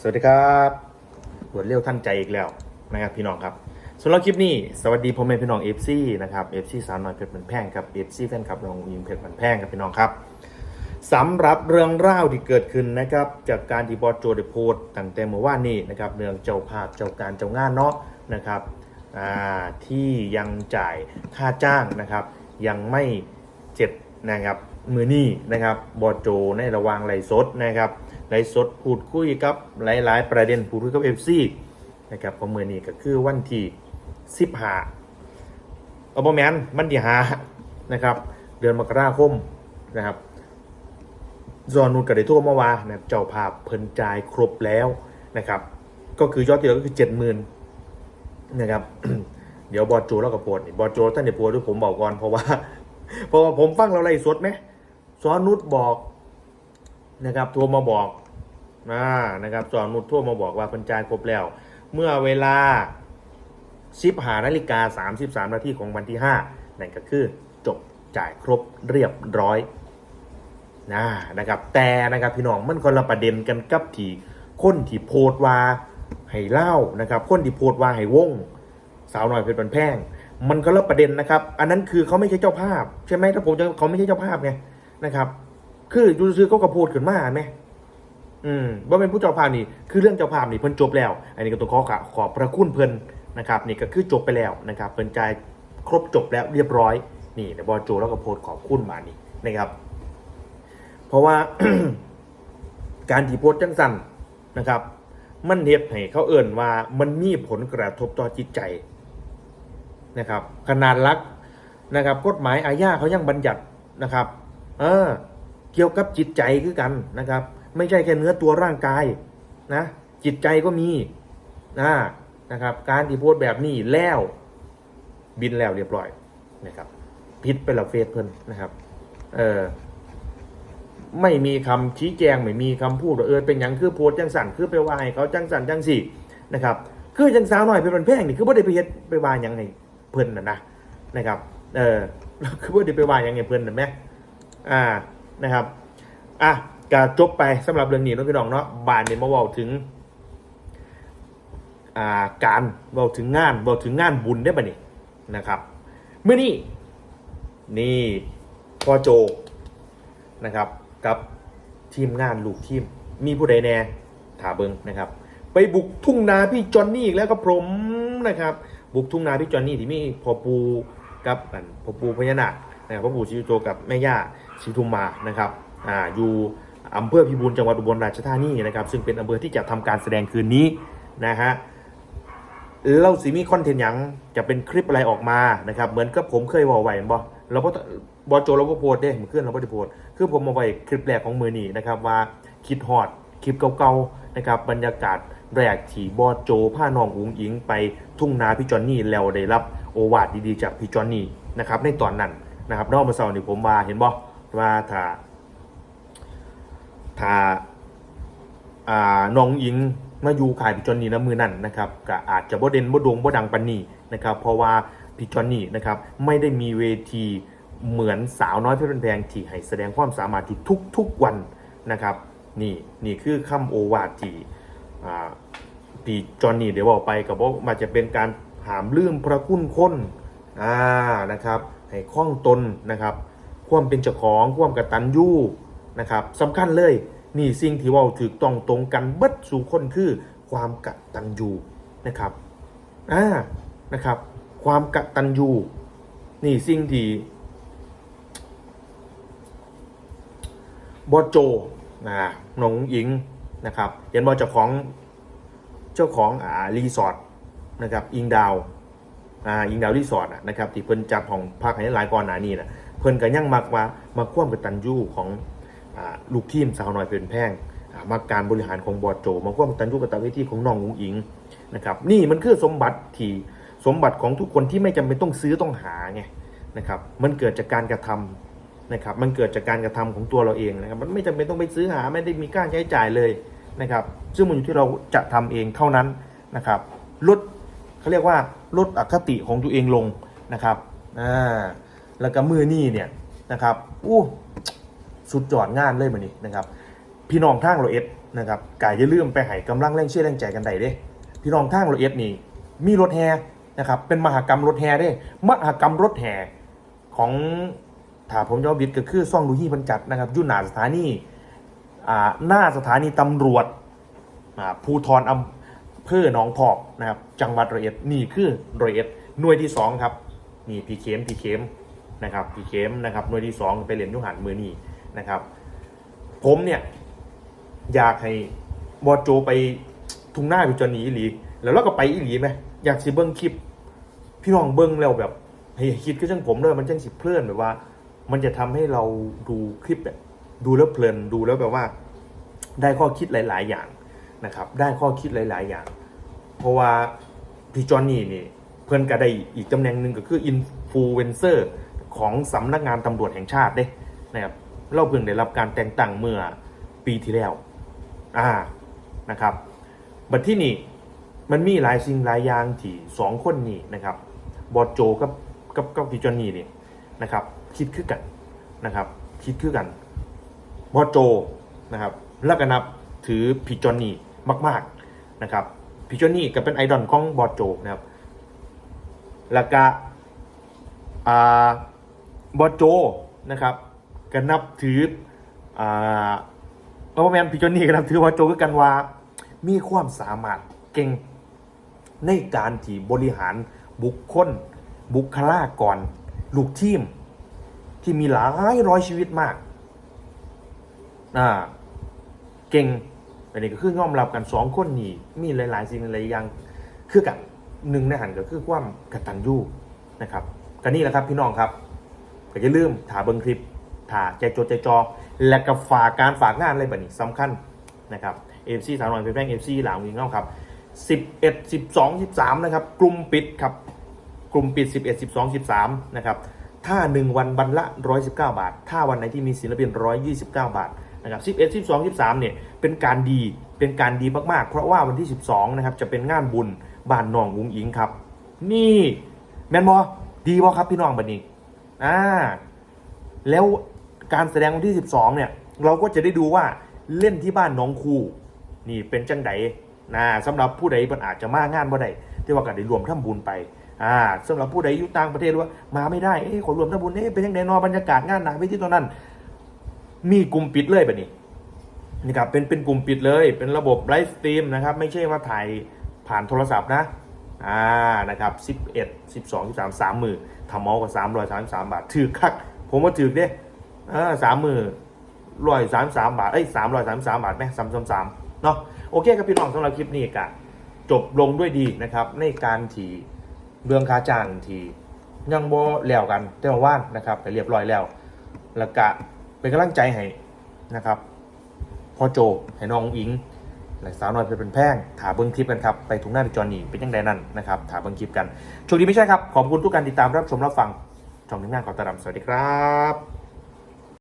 สวัสดีครับรวดเร็วท่านใจอีกแล้วนะครับพี่น้องครับสำหรับคลิปนี้สวัสดีพ่อแม่พี่น้องเอฟซีนะครับเอฟซีสาวน้อยเพชรเหมือนแพงครับเอฟซีแฟนคลับน้องยิงเพชรเหมือนแพงครับพี่น้องครับสำหรับเรื่องราวที่เกิดขึ้นนะครับจากการที่บอสโจได้โพสต์ตั้งแต่เมื่อวานนี้นะครับเรื่องเจ้าภาพเจ้าการเจ้างานเนาะนะครับที่ยังจ่ายค่าจ้างนะครับ ยังไม่เจ็ดนะครับมือนี่นะครับบอสโจในระวางไลสดนะครับ ไลฟ์สดพูดคุยกับหลาย ๆ ประเด็นพูดคุยกับเอฟซีนะครับประเมินนี้ก็คือวันที่สิบห้าเอาบอแมนมันที่หานะครับ เดือนมกราคมนะครับจอนุนกับได้ทั่วเมื่อวานนะเจ้าภาพเพิ่นจ่ายครบแล้วนะครับ ก็คือยอดที่เหลือก็คือเจ็ดหมื่นนะครับ เดี๋ยวบอโจแล้วก็โพดนี่บอโจท่านเดี๋ยวโพดด้วยผมบอกก่อนเพราะว่าเพราะว่าผมฟังเราไล่สดไหมซอนุชบอก นะครับโทรมาบอกนะนะครับจอนุชโทรมาบอกว่าเพันจ่ายครบแล้ว เมื่อเวลาสิบหานาฬิกาสามสิบสามนาทีของวันที่ห้านั่นก็คือจบจ่ายครบเรียบร้อยนะนะครับ แต่นะครับพี่น้องมันคนละประเด็นกันกับที่คนที่โพดว่าให้เล่านะครับ คนที่โพดว่าให้วง สาวหน่อยเพชรบันแพงมันก็ละประเด็นนะครับ อันนั้นคือเขาไม่ใช่เจ้าภาพ ใช่ไหมถ้าผมจะเขาไม่ใช่เจ้าภาพไงนะครับ คือยูซื้อเขากระพูดขึ้นมาไหมอืมว่าเป็นผู้เจ้าภาพนี่คือเรื่องเจ้าภาพนี่เพิ่นจบแล้ว อันนี้ก็ต้องขอขอขอบพระคุณเพิ่นนะครับ นี่ก็คือจบไปแล้วนะครับเพิ่นจ่ายครบจบแล้วเรียบร้อยนี่เดี๋ยวบอโจแล้วก็โพสขอบคุณมานี่นะครับ เพราะว่าการที่โพสจังสันนะครับ มันเฮ็ดให้เขาเอิ่นว่ามันมีผลกระทบต่อจิตใจนะครับ ขนาดลักนะครับ กฎหมายอาญาเขายังบัญญัตินะครับ เออ เกี่ยวกับจิตใจคือกันนะครับ ไม่ใช่แค่เนื้อตัวร่างกายนะจิตใจก็มีนะนะครับ การที่โพสต์แบบนี้แล้วบินแล้วเรียบร้อยนะครับพิษไปและเฟซเพิ่นนะครับ เออไม่มีคำชี้แจงไม่มีคำพูดว่าเออเป็นอย่างคือโพสต์จังสันคือไปว่าให้เขาจังสันจังสี่นะครับคือจังสาวหน่อยเป็นแพงนี่คือบ่ได้ไปเฮ็ดไปว่าหยังไงเพิ่นน่ะนะนะครับ เออคือบ่ได้ไปว่าหยังไงเพิ่นน่ะแม่อ่า นะครับอะกาจบไปสำหรับเรื่องนี้เนาะพี่น้องเนาะบานเนี่ยมาเว้าถึงอ่าการเว้าถึงงานเว้าถึงงานบุญได้ป่ะนี่นะครับเมื่อนี้นี่พ่อโจนะครับกับทีมงานลูกทีม มีผู้ใดแน่ถาเบิงนะครับ ไปบุกทุ่งนาพี่จอนนี่อีกแล้วก็ผมนะครับ บุกทุ่งนาพี่จอนนี่ที่มีพ่อปูกับพ่อปูพญานาคนะครับพ่อปูชิวโตกับแม่ย่า ชิทุมมานะครับอ่าอยู่อำเภอพิบูลจังหวัดอุบลราชธานีนะครับซึ่งเป็นอำเภอที่จะทำการแสดงคืนนี้นะฮะเล่าสีมีคอนเทนต์ยังจะเป็นคลิปอะไรออกมานะครับเหมือนกับผมเคยบอกไว้เห็นบ่เราก็บอโจเราก็โพสต์เด้เหมือนขึ้นเราก็ได้โพสคือผมมาไว้คลิปแรกของมือนี้นะครับว่าคิดฮอดคลิปเก่าๆนะครับบรรยากาศแรกที่บอโจผ้านองอุ๋งอิงไปทุ่งนาพี่จอนนี่แล้วได้รับโอวาทดีๆจากพี่จอนนี่นะครับในตอนนั้นนะครับนอกมาเซาร์นี่ผมว่าเห็นบ่ ว่าถ้าถ้าอ่าน้องอิงมาอยู่ขายพี่จอนนี่นะมือนั่นนะครับก็อาจจะบ่เด่นบ่โดงบ่ดังปันนี่นะครับ เพราะว่าพี่จอนนี่นะครับไม่ได้มีเวทีเหมือนสาวน้อยเพชรแพงที่ให้แสดงความสามารถอยู่ทุกทุกๆวันนะครับนี่นี่คือคำโอวาทที่อ่าพี่จอนนี่เดี๋ยวบอกไปกับว่ามันจะเป็นการหามลืมพระคุณคนอ่านะครับให้คล่องตนนะครับ ความเป็นเจ้าของความกตัญญูนะครับสำคัญเลยนี่สิ่งที่เว่าถูกต้องตรงกันเบิดสู่คนคือความกตัญญูนะครับอ่านะครับ ความกตัญญูนี่สิ่งที่บอโจนะน้องหญิงนะครับเห็นบอเจ้าของเจ้าของอ่ารีสอร์ทนะครับอิงดาวอ่าอิงดาวรีสอร์ทอะนะครับที่เพิ่นจัดของภาคให้หลายก่อนหน้านี้นะ พิ่นก็ยังมักว่ามาควบกับตันยูของอ่าลูกทีมสาวน้อยเป็นแพงอ่ามาการบริหารของบอดโจ มาควบกับตันยูกับตาเวทีของน้องอุงอิงนะครับนี่มันคือสมบัติที่สมบัติของทุกคนที่ไม่จำเป็นต้องซื้อต้องหาไงนะครับมันเกิดจากการกระทำนะครับมันเกิดจากการกระทำของตัวเราเองนะครับมันไม่จำเป็นต้องไปซื้อหาไม่ได้มีกาใช้จ่ายเลยนะครับซึ่งมันอยู่ที่เราจะทำเองเท่านั้นนะครับลดเขาเรียกว่าลดอคติของตัวเองลงนะครับอ่า แล้วก็มือนี่เนี่ยนะครับอู้สุดจอดงานเลยมันนี่นะครับ พี่น้องทางเราเอ็ดนะครับกายอย่าลืมไปให้กำลังแรงเชื่อแรงใจกันได้เด้ พี่น้องทางละเอียดนี่มีรถแห่นะครับเป็นมหากรรมรถแห่เด้มหากรรมรถแห่ของถ้าผมจะบิดก็คือซ่องลูยี่พันจัดนะครับยุ่หนาสถานีอ่าหน้าสถานีตำรวจอ่าภูทรอำเภอหนองพอกนะครับจังหวัดระเอียดนี่คือระเอียดหน่วยที่สองครับนี่พี่เคมพี่เคม นะครับพีเคมนะครับหน่วยที่สองไปเหรียนอยุหันมือนี่นะครับ ผมเนี่ย อยากให้บอโจไปทุ่งหน้าพิจารณีอีหลี แล้วเราก็ไปอีหลีไหมอยากสิเบิ้งคลิป พี่น้องเบิ้งแล้วแบบให้คิดก็จังผมเลยมันจังสิเพลินแบบว่า มันจะทำให้เราดูคลิปแบบดูแล้วเพลินดูแล้วแบบว่า ได้ข้อคิดหลาย ๆ อย่างนะครับ ได้ข้อคิดหลาย ๆ อย่าง เพราะว่าพี่จอนนี่นี่เพื่อนก็ได้อีกตำแหน่งหนึ่งก็คืออินฟลูเอนเซอร์ ของสำนักงานตำรวจแห่งชาติเด้นะครับเราเพิ่งได้รับการแต่งตั้งเมื่อปีที่แล้วอ่านะครับบัดที่นี่มันมีหลายสิ่งหลายอย่างที่สองคนนี้นะครับบอดโจกับกับกับพี่จอนนี่นี่นะครับ คิดคือกันนะครับ คิดคือกันบอสโจนะครับแล้วก็นับถือพี่จอนนี่มาก ๆนะครับพี่จอนนี่ก็เป็นไอดอลของบอสโจนะครับแล้วก็อ่า บอโจนะครับก็นับถืออ่าเพราะว่าแมนพี่จอนนี่ก็นับถือบอโจคือกันว่า มีความสามารถเก่งในการที่บริหารบุคคล บุคลากร ลูกทีม ที่มีหลายร้อยชีวิตมากอ่าเก่งอันนี้ก็คือยอมรับกันสองคนนี่มีหลาย ๆ สิ่งหลายอย่างคือกันหนึ่งในหันก็คือความกตัญญูนะครับก็นี่แหละครับพี่น้องครับ ก็อย่าลืมถ่าเบิ้งคลิปถ่าใจจดใจจอ และก็ฝากการฝากงานอะไรแบบนี้สำคัญนะครับเอฟซีสามร้อยเป็นแป้งเอฟซีหลังวิงเงาครับสิบเอ็ดสิบสองสิบสามนะครับกลุ่มปิดครับกลุ่มปิด 11 12 13นะครับถ้า 1 วันวันละ 119 บาท ถ้าวันไหนที่มีศิลปิน 129 บาทนะครับ11 12 13เนี่ยเป็นการดีเป็นการดีมากๆ เพราะว่าวันที่ 12นะครับจะเป็นงานบุญบ้านน้องอุ้งอิงครับ นี่แมนบอดีบอครับพี่น้องบัดนี้ อ่า แล้วการแสดงวันที่ 12 เนี่ย เราก็จะได้ดูว่าเล่นที่บ้านน้องครูนี่เป็นจังไดนะสำหรับผู้ใดมันอาจจะมางานบ่ได้ที่ว่าก็ได้รวมทำบุญไปอ่าสำหรับผู้ใดอยู่ต่างประเทศว่ามาไม่ได้เอ้ขอรวมทำบุญเอ้ยเป็นยังไงนอบรรยากาศงานหนาไปที่ตรงนั้น มีกลุ่มปิดเลยแบบนี้นี่ครับเป็นเป็นกลุ่มปิดเลย เป็นระบบไลฟ์สตรีมนะครับ ไม่ใช่ว่าถ่ายผ่านโทรศัพท์นะ อ่านะครับ11 12 13 3มือทำมาส์กับ333 บาทถือคัก ผมว่าถือเด้เออสามมือร้อยสามสามบาท เอ้ยสามร้อยสามสามบาทไหมสามสามสามเนาะโอเคครับพี่น้องสำหรับคลิปนี้กะจบลงด้วยดีนะครับ ในการที่เรื่องค่าจ้างที่ยังบ่แล้วกันแต่ว่าว่านนะครับไปเรียบร้อยแล้ว แล้วก็เป็นกำลังใจให้นะครับพ่อโจให้น้องอิง และสาวน้อยเป็นแพงถาเบิ้งคลิปกันครับ ไปถุงหน้าไปจอนี่เป็นยังไงนั่นนะครับถาเบิ้งคลิปกันโชคดีไม่ใช่ครับ ขอบคุณทุกการติดตามรับชมรับฟังช่องทีมงานขอตารำสวัสดีครับ